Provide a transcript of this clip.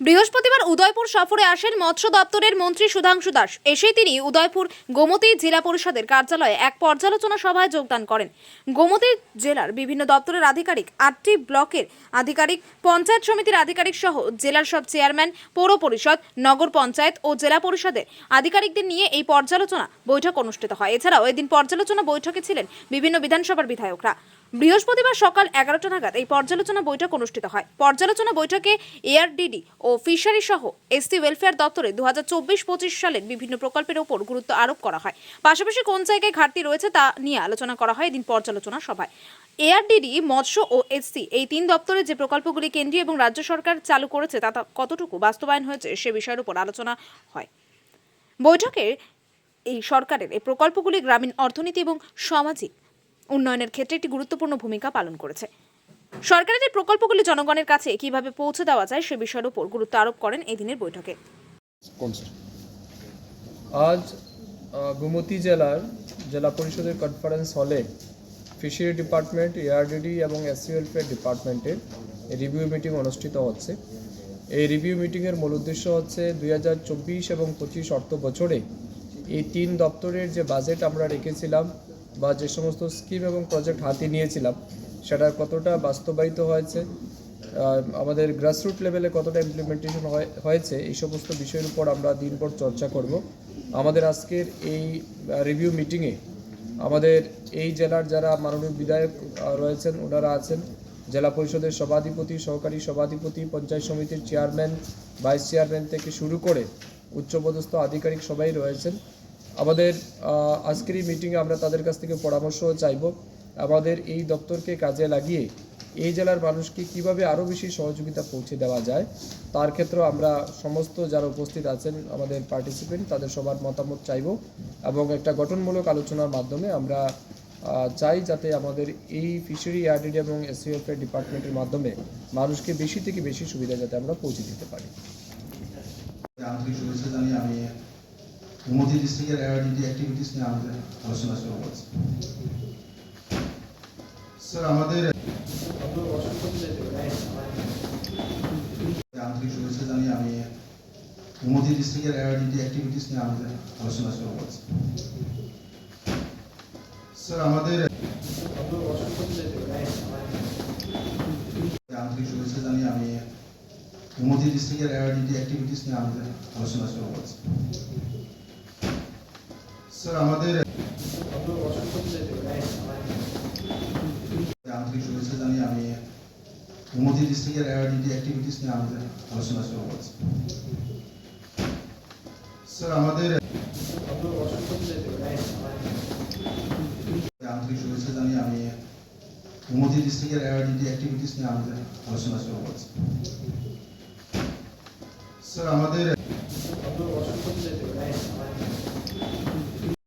বৃহস্পতিবার উদয়পুর সফরে আসেন মৎস্য দপ্তরের মন্ত্রী সুধাংশু দাস। এসেই তিনি উদয়পুর গোমতী জেলা পরিষদের কার্যালয়ে এক পর্যালোচনা সভায় যোগদান করেন। গোমতী জেলার বিভিন্ন দপ্তরের আধিকারিক, আটটি ব্লকের আধিকারিক, পঞ্চায়েত সমিতির আধিকারিক সহ জেলার সব চেয়ারম্যান, পৌর পরিষদ, নগর পঞ্চায়েত ও জেলা পরিষদের আধিকারিকদের নিয়ে এই পর্যালোচনা বৈঠক অনুষ্ঠিত হয়। এছাড়াও এদিন পর্যালোচনা বৈঠকে ছিলেন বিভিন্ন বিধানসভার বিধায়করা। বৃহস্পতিবার সকাল এগারোটা নাগাদ এই পর্যালোচনা বৈঠক অনুষ্ঠিত হয়। পর্যালোচনা বৈঠকে এআরডিডি ও ফিশারি সহ এসটি ওয়েলফেয়ার দপ্তরে দু হাজার চব্বিশ পঁচিশ সালের বিভিন্ন প্রকল্পের ওপর গুরুত্ব আরোপ করা হয়। পাশাপাশি কোন জায়গায় ঘাটতি রয়েছে তা নিয়ে আলোচনা করা হয় এদিন পর্যালোচনা সভায়। এআরডিডি, মৎস্য ও এসসি এই তিন দপ্তরে যে প্রকল্পগুলি কেন্দ্রীয় এবং রাজ্য সরকার চালু করেছে তা কতটুকু বাস্তবায়ন হয়েছে সে বিষয়ের উপর আলোচনা হয়। বৈঠকে এই সরকারের এই প্রকল্পগুলি গ্রামীণ অর্থনীতি এবং সামাজিক উন্নয়নের ক্ষেত্রে একটি গুরুত্বপূর্ণ ভূমিকা পালন করেছে। সরকারের যে প্রকল্পগুলি জনগণের কাছে কীভাবে পৌঁছে দেওয়া যায় সে বিষয়ের উপর গুরুত্ব আরোপ করেন এই দিনের বৈঠকে। আজ গোমতী জেলার জেলা পরিষদের কনফারেন্স হলে ফিশারি ডিপার্টমেন্ট এআরডিডি এবং এসসি ওয়েলফেয়ার ডিপার্টমেন্টের রিভিউ মিটিং অনুষ্ঠিত হচ্ছে। এই রিভিউ মিটিংয়ের মূল উদ্দেশ্য হচ্ছে দুই হাজার চব্বিশ এবং পঁচিশ অর্থ বছরে এই তিন দপ্তরের যে বাজেট আমরা রেখেছিলাম বা যে সমস্ত স্কিম এবং প্রজেক্ট হাতে নিয়েছিলাম, সেটা কতটা বাস্তবায়িত হয়েছে আমাদের গ্রাসরুট লেভেলে কতটা ইমপ্লিমেন্টেশন হয়েছে, এই সমস্ত বিষয়ের উপর আমরা দিনভর চর্চা করব। আমাদের আজকের এই রিভিউ মিটিংয়ে আমাদের এই জেলার যারা মাননীয় বিধায়ক রয়েছেন, ওনারা আছেন, জেলা পরিষদের সভাধিপতি, সহকারী সভাধিপতি, পঞ্চায়েত সমিতির চেয়ারম্যান ভাইস চেয়ারম্যান থেকে শুরু করে উচ্চপদস্থ আধিকারিক সবাই রয়েছেন। আমাদের আজকের এই মিটিংয়ে আমরা তাদের কাছ থেকে পরামর্শও চাইব। আমাদের এই দপ্তরকে কাজে লাগিয়ে এই জেলার মানুষকে কীভাবে আরও বেশি সহযোগিতা পৌঁছে দেওয়া যায়, তার ক্ষেত্রে আমরা সমস্ত যারা উপস্থিত আছেন, আমাদের পার্টিসিপেন্ট তাদের সবার মতামত চাইব এবং একটা গঠনমূলক আলোচনার মাধ্যমে আমরা চাই যাতে আমাদের এই ফিশারি এআরডিডি এবং এসিওফের ডিপার্টমেন্টের মাধ্যমে মানুষকে বেশি থেকে বেশি সুবিধা যাতে আমরা পৌঁছে দিতে পারি। আমি ডিস্ট্রিক্টের এআরডিডি অ্যাক্টিভিটিস নিয়ে আমাদের আলোচনা শুরু করছি। স্যার আমাদের আন্তরিক শুভেচ্ছা জানিয়ে আমি গোমতী ডিস্ট্রিক্টের এআরডিডি অ্যাক্টিভিটিস নিয়ে আমাদের আলোচনা শুরু করছি। স্যার আমাদের আন্তরিক শুভেচ্ছা জানিয়ে আমি গোমতী ডিস্ট্রিক্টের এআরডিডি অ্যাক্টিভিটিস নিয়ে আমাদের আলোচনা শুরু করছি। স্যার, আমাদের আন্তরিক শুভেচ্ছা জানিয়ে আমি গোমতী ডিস্ট্রিক্টের এআরডিডি অ্যাক্টিভিটিস নিয়ে আমাদের আলোচনা শুরু করছি। স্যার, আমাদের আন্তরিক শুভেচ্ছা জানিয়ে আমি গোমতী ডিস্ট্রিক্টের এআরডিডি অ্যাক্টিভিটিস নিয়ে আমাদের আলোচনা শুরু করছি। স্যার, আমাদের